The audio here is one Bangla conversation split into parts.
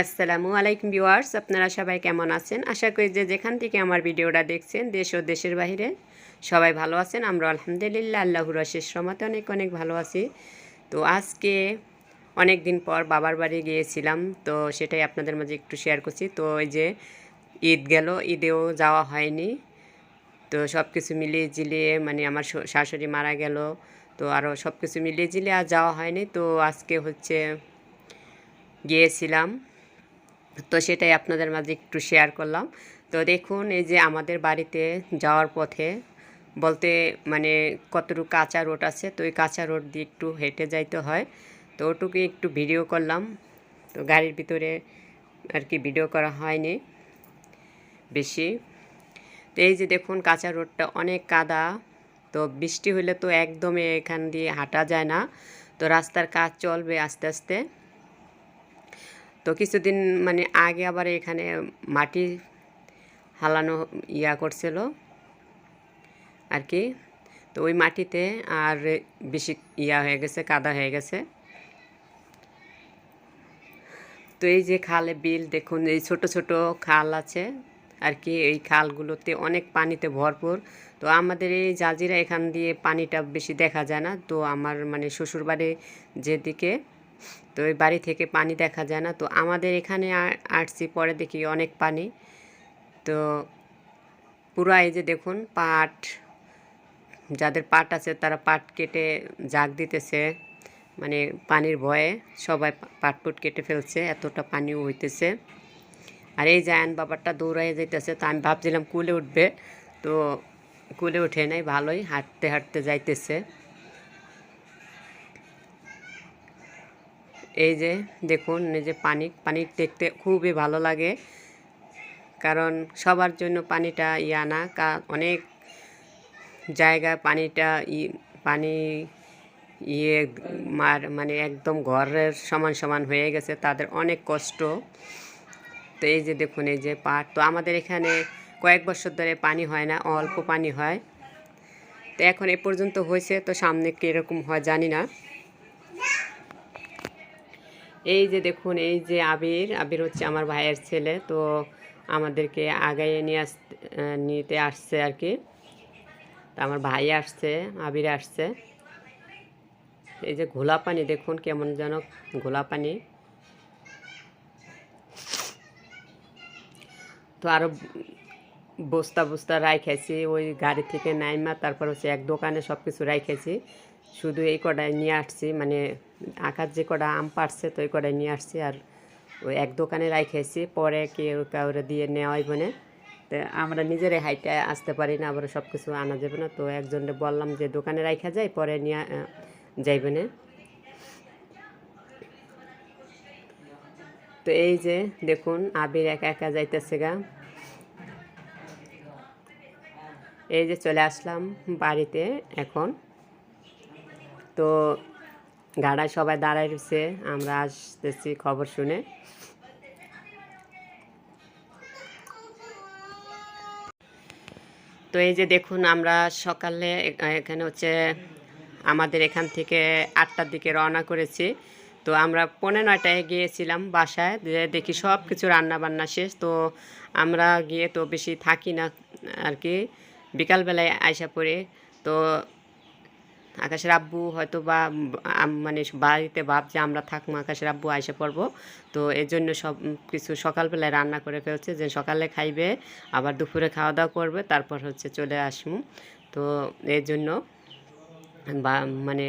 আসসালামু আলাইকুম ভিউয়ার্স, আপনারা সবাই কেমন আছেন? আশা করি যে যেখান থেকে আমার ভিডিওটা দেখছেন, দেশ ও দেশের বাইরে সবাই ভালো আছেন। আমরা আলহামদুলিল্লাহ আল্লাহর শেষ রমাতে অনেক অনেক ভালো আছি। তো আজকে অনেক দিন পর বাবার বাড়ি গিয়েছিলাম, তো সেটাই আপনাদের মাঝে একটু শেয়ার করছি। তো এই যে ঈদ গেল, ঈদেও যাওয়া হয়নি। তো সব কিছু মিলিয়ে জিলিয়ে মানে আমার শাশুড়ি মারা গেল, তো আরও সব কিছু মিলিয়ে জিলিয়ে আর যাওয়া হয়নি। তো আজকে হচ্ছে গিয়েছিলাম। তো সেটাই আপনাদের মাঝে একটু শেয়ার করলাম। তো দেখুন, এই যে আমাদের বাড়িতে যাওয়ার পথে বলতে মানে কতটুকু কাঁচা রোড আছে, তো ওই কাঁচা রোড দিয়ে একটু হেঁটে যাইতে হয়। তো ওটুকু একটু ভিডিও করলাম। তো গাড়ির ভিতরে আর কি ভিডিও করা হয়নি বেশি। তো এই যে দেখুন, কাঁচা রোডটা অনেক কাদা। তো বৃষ্টি হলে তো একদমই এখান দিয়ে হাঁটা যায় না। তো রাস্তার কাজ চলবে আস্তে আস্তে। তো কিছুদিন মানে আগে আবার এখানে মাটি হালানো ইয়া করছিল আর কি। তো ওই মাটিতে আর বেশি ইয়া হয়ে গেছে, কাদা হয়ে গেছে। তো এই যে খালে বিল দেখুন, এই ছোট ছোট খাল আছে আর কি, এই খালগুলোতে অনেক পানিতে ভরপুর। তো আমাদের এই জাজিরা এখান দিয়ে পানিটা বেশি দেখা যায় না। তো আমার মানে শ্বশুরবাড়ি যেদিকে তো ওই বাড়ি থেকে পানি দেখা যায় না। তো আমাদের এখানে আসছি পরে দেখি অনেক পানি। তো পুরা এই যে দেখুন পাট, যাদের পাট আছে তারা পাট কেটে জাগ দিতেছে। মানে পানির ভয়ে সবাই পাট পুট কেটে ফেলছে, এতটা পানিও হইতেছে। আর এই জায়ান বাবারটা দৌড়াই যাইতেছে, তো আমি ভাবছিলাম কুলে উঠবে। তো কুলে উঠে নাই, ভালোই হাঁটতে হাঁটতে যাইতেছে। এই যে দেখুন, এই যে পানি পানি দেখতে খুবই ভালো লাগে। কারণ সবার জন্য পানিটা ইয়া না অনেক জায়গায় পানিটা ই, পানি ইয়ে মার মানে একদম ঘরের সমান সমান হয়ে গেছে, তাদের অনেক কষ্ট। তো এই যে দেখুন, এই যে পাট তো আমাদের এখানে কয়েক বছর ধরে পানি হয় না, অল্প পানি হয়। তো এখন এ পর্যন্ত হয়েছে, তো সামনে কীরকম হয় জানি না। এই যে দেখুন, এই যে আবির আবির হচ্ছে আমার ভাইয়ের ছেলে, তো আমাদেরকে আগাইয়ে নিয়ে আস নিতে আসছে আর কি। তো আমার ভাই আসছে, আবির আসছে। এই যে ঘোলা পানি দেখুন, কেমন যেন ঘোলা পানি তো আরও বস্তা বস্তা রাইখেছি ওই গাড়ি থেকে নাইমা, তারপর হচ্ছে এক দোকানে সব কিছু রাইখেছি শুধু এই কটায় নিয়ে আসছি মানে আকার যে কটা আম পারছে তো এই কটায় নিয়ে আসছি আর ওই এক দোকানে রাইখেছি, পরে কেউ কাউরে দিয়ে নেওয়াই মানে তো আমরা নিজেরাই হাইটে আসতে পারি না, আবার সব কিছু আনা যাবে না। তো একজনকে বললাম যে দোকানে রাখা যায়, পরে নিয়ে যাইবে না তো এই যে দেখুন, আবির একা একা যাইতেছে গা। এই যে চলে আসলাম বাড়িতে এখন। তো গাড়ায় সবাই দাঁড়ায় রয়েছে আমরা আসতেছি খবর শুনে। তো এই যে দেখুন, আমরা সকালে এখানে হচ্ছে আমাদের এখান থেকে আটটার দিকে রওনা করেছি। তো আমরা পনেরো নয়টায় গিয়েছিলাম বাসায়, যে দেখি সব কিছু রান্না বান্না শেষ। তো আমরা গিয়ে তো বেশি থাকি না আর কি, বিকালবেলায় আয়সা পড়ে। তো আকাশের আব্বু হয়তো বা মানে বাড়িতে ভাব যে আমরা থাকব, আকাশের আব্বু আইসে পড়ব। তো এর জন্য সব কিছু সকালবেলায় রান্না করে ফেলছে, যে সকালে খাইবে, আবার দুপুরে খাওয়া দাওয়া করবে, তারপর হচ্ছে চলে আসব তো এর জন্য বা মানে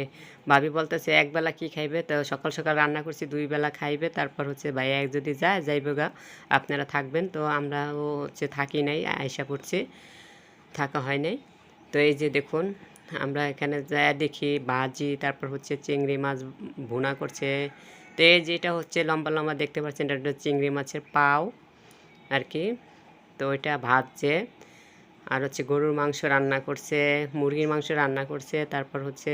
ভাবি বলতেছে একবেলা কি খাইবে? তো সকাল সকাল রান্না করছি, দুই বেলা খাইবে, তারপর হচ্ছে ভাইয়া এক যদি যায়, যাইবে গা, আপনারা থাকবেন। তো আমরাও হচ্ছে থাকি নাই আয়সা পড়ছি, থাকা হয় নাই। তো এই যে দেখুন আমরা এখানে যা দেখি ভাজি তারপর হচ্ছে চিংড়ি মাছ ভুনা করছে। তো এই যেটা হচ্ছে লম্বা লম্বা দেখতে পাচ্ছেন, এটা হচ্ছে চিংড়ি মাছের পাও আর কি। তো ওইটা ভাজছে। আর হচ্ছে গরুর মাংস রান্না করছে, মুরগির মাংস রান্না করছে, তারপর হচ্ছে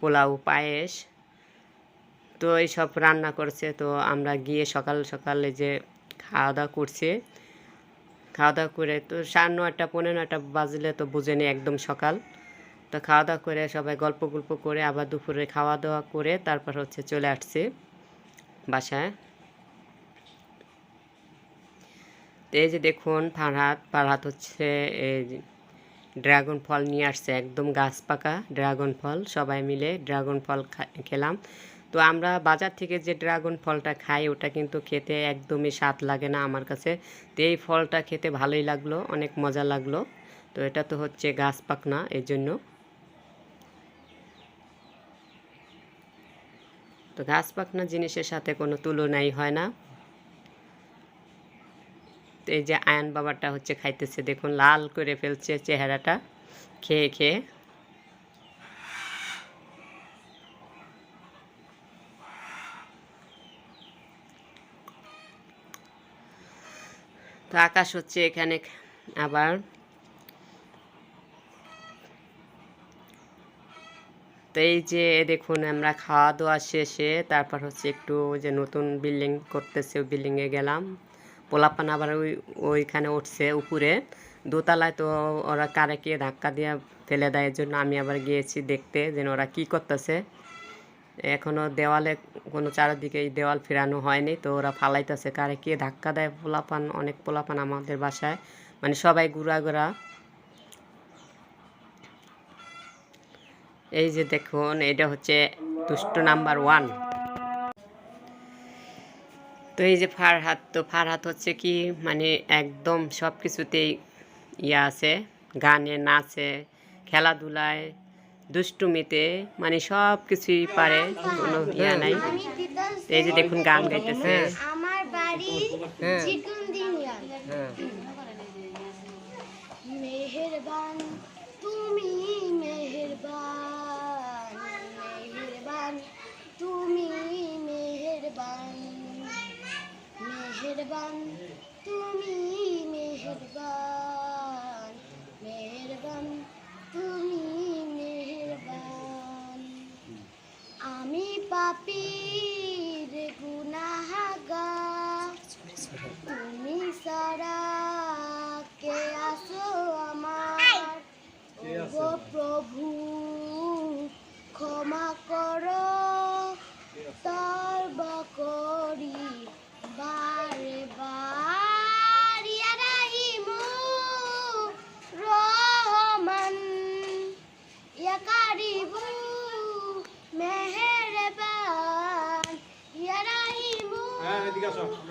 পোলাও, পায়েস। তো এইসব রান্না করছে। তো আমরা গিয়ে সকাল সকালে যে খাওয়া দাওয়া করছি। খাওয়া দাওয়া করে তো সাড়ে নয়টা পনেরো নয়টা বাজলে তো বুঝেনি একদম সকাল। তো খাওয়া দাওয়া করে সবাই গল্প গল্প করে আবার দুপুরে খাওয়া দাওয়া করে তারপর হচ্ছে চলে আসছি বাসায়। তো এই যে দেখুন, ফারহাত ফারহাত হচ্ছে এই ড্রাগন ফল নিয়ে আসছে, একদম গাছ পাকা ড্রাগন ফল, সবাই মিলে ড্রাগন ফল খেলাম। তো আমরা বাজার থেকে যে ড্রাগন ফলটা খাই, ওটা কিন্তু খেতে একদমই স্বাদ লাগে না আমার কাছে। তো এই ফলটা খেতে ভালোই লাগল, অনেক মজা লাগল। তো এটা তো হচ্ছে গাছ পাকনা এর জন্য তো গাছ পাকনা জিনিসের সাথে কোনো তুলনাই হয় না। তো এই যে আয়ন বাবাটা হচ্ছে খাইতেছে, দেখুন লাল করে ফেলছে চেহারাটা, খেয়ে খেয়ে। তো আকাশ হচ্ছে এখানে আবার তো এই যে দেখুন, আমরা খাওয়া দাওয়া শেষে তারপর হচ্ছে একটু যে নতুন বিল্ডিং করতেছে, ওই বিল্ডিংয়ে গেলাম। পোলাপান আবার ওই, ওইখানে উঠছে উপরে। দোতলায় তো ওরা কারে কে ধাক্কা দিয়ে ফেলে দেয়, এর জন্য আমি আবার গিয়েছি দেখতে যেন ওরা কি করতেছে। এখনও দেওয়ালে কোনো চারিদিকে এই দেওয়াল ফেরানো হয়নি, তো ওরা ফালাইতেছে কারে কে ধাক্কা দেয় পোলাপান, অনেক পোলাপান আমাদের বাসায়। মানে সবাই ঘুরা ঘুরা এই যে দেখুন এটা হচ্ছে দুষ্ট নাম্বার ওয়ান। তো এই যে ফারহাত তো ফারহাত হচ্ছে কি মানে একদম সব কিছুতেই ইয়া আছে গানে নাচে খেলাধুলায় দুষ্টুমিতে মানে সব কিছুই পারে কোনো ইয়া নাই। এই যে দেখুন গান গাইতেছে। আমার বাড়ি চিকন মেহেরবান তুমি মেহেরবান মেহেরবান তুমি মেহেরবান মেহেরবান তুমি মেহেরবান মেহেরবান তুমি মেহেরবান আমি পাপির গুনাহাগার তুমি সারা কে আসো আমার ওগো প্রভু ক্ষমা করো তর্বা করি বারে বার ইয়া রাহিমু রহমান ইয়া কারিবু মেহেরবান ইয়া রাহিমু হ্যাঁ এদিকে আসো আমরা এদিকে যাই।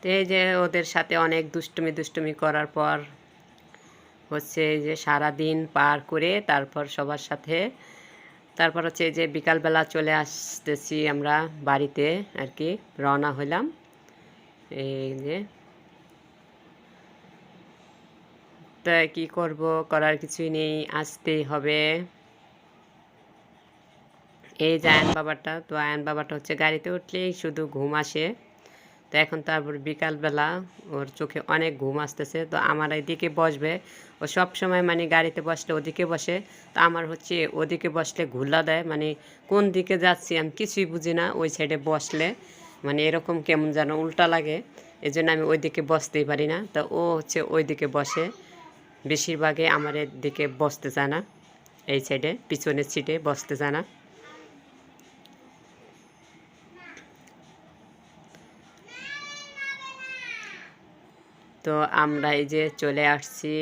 তো এই যে ওদের সাথে অনেক দুষ্টুমি দুষ্টুমি করার পর হচ্ছে যে সারা দিন পার করে তারপর সবার সাথে, তারপর হচ্ছে এই যে বিকালবেলা চলে আসতেছি আমরা বাড়িতে আর কি রওনা হইলাম। এই যে তা কি করব করার কিছুই নেই, আসতেই হবে। এই যে আয়ন বাবাটা, তো আয়ন বাবাটা হচ্ছে গাড়িতে উঠলেই শুধু ঘুম আসে। তো এখন তারপর বিকালবেলা ওর চোখে অনেক ঘুম আসতেছে। তো আমার এদিকে বসবে। ও সব সময় মানে গাড়িতে বসলে ওদিকে বসে। তো আমার হচ্ছে ওদিকে বসলে ঘুলা দেয়। মানে কোন দিকে যাচ্ছি আমি কিছুই বুঝি না। ওই সাইডে বসলে মানে এরকম কেমন যেন উল্টা লাগে। এই জন্য আমি ওইদিকে বসতেই পারি না। তো ও হচ্ছে ওইদিকে বসে। বেশিরভাগে আমার দিকে বসতে চায় না। এই সাইডে পিছনের সিটে বসতে চায় না। তো আমরা এই যে চলে আসছি।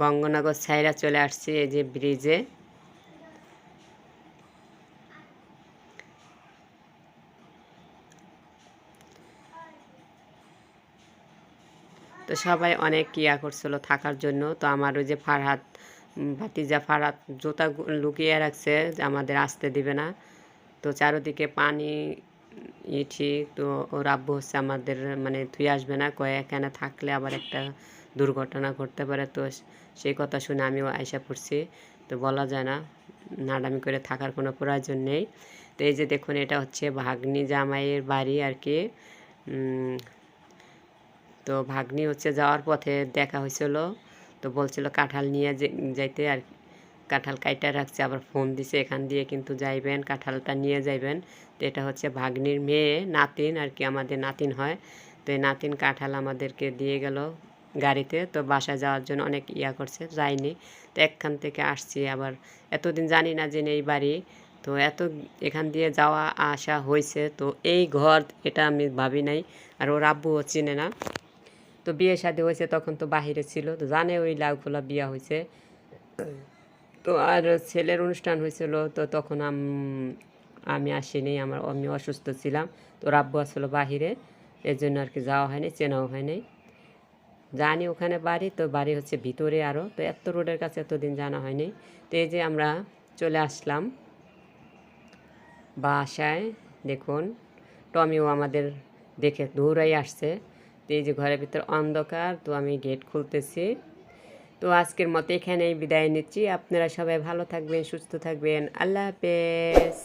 গঙ্গনগর সাইরা চলে আসছি এই যে ব্রিজে। তো সবাই অনেক ইয়া করছিল থাকার জন্য। তো আমার ওই যে ফারহাত ভাতিজা ফারহাত জুতা লুকিয়ে রাখছে আমাদের আসতে দিবে না। তো চারোদিকে পানি ইঠি তো ওর আব্বু হচ্ছে আমাদের মানে তুই আসবে না, কয়ে এখানে থাকলে আবার একটা দুর্ঘটনা ঘটতে পারে। তো সেই কথা শুনে আমিও আয়সা পড়ছি। তো বলা যায় না, নাডামি করে থাকার কোনো প্রয়োজন নেই। তো এই যে দেখুন, এটা হচ্ছে ভাগ্নি জামাইয়ের বাড়ি আর কি। তো ভাগ্নি হচ্ছে যাওয়ার পথে দেখা হয়েছিল। তো বলছিল কাঁঠাল নিয়ে যাইতে আর কাঁঠাল কাইটা রাখছে, আবার ফোন দিছে এখান দিয়ে কিন্তু যাইবেন, কাঁঠালটা নিয়ে যাইবেন। তো এটা হচ্ছে ভাগ্নির মেয়ে, নাতিন আর কি, আমাদের নাতিন হয়। তো এই নাতিন কাঁঠাল আমাদেরকে দিয়ে গেল গাড়িতে। তো বাসায় যাওয়ার জন্য অনেক ইয়া করছে যাইনি তো এখান থেকে আসছি আবার, এতদিন জানি না যে এই বাড়ি। তো এত এখান দিয়ে যাওয়া, আসা হয়েছে তো এই ঘর, এটা আমি ভাবি নাই, আর ওর আব্বুও চিনে না। তো বিয়ে শাদী হয়েছে তখন তো বাহিরে ছিল। তো জানে ওই লাউখোলা বিয়া হয়েছে তো আর ছেলের অনুষ্ঠান হয়েছিল, তো তখন আমি আসিনি, আমার আমি অসুস্থ ছিলাম। তো রাব্বু আসলো বাহিরে এর জন্য আর কি যাওয়া হয়নি, চেনাও হয়নি। জানি ওখানে বাড়ি, তো বাড়ি হচ্ছে ভিতরে আরও তো এত রোডের কাছে এতদিন জানা হয়নি। তো এই যে আমরা চলে আসলাম বাসায়, দেখুন, টমিও আমাদের দেখে দৌড়াই আসছে। তো এই যে ঘরের ভিতর অন্ধকার, তো আমি গেট খুলতেছি। তো আজকের মতো এখানেই বিদায় নিচ্ছি। আপনারা সবাই ভালো থাকবেন সুস্থ থাকবেন। আল্লাহ হাফেজ।